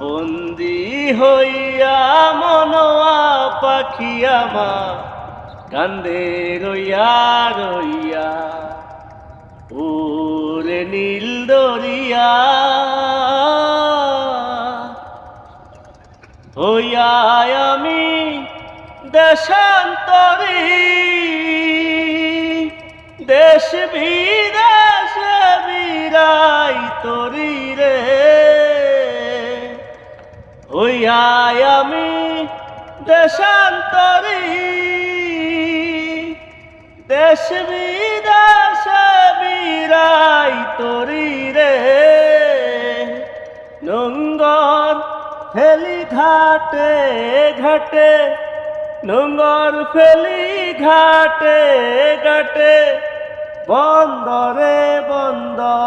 বন্দি হইয়া মনোয়া পাখি আমার কান্দে রইয়া রইয়া, ওরে নীল দরিয়া। হইয়া আমি দেশান্তরী, দেশ বিদেশ বিরাই তরি রে হইয়া আমি দেশান্তরী। দেশ বিদেশ বিরাই তরি রে। নঙ্গর ফেলি ঘাটে ঘাটে নোংর ফেলি ঘাটে ঘাটে, বন্দরে বন্দরে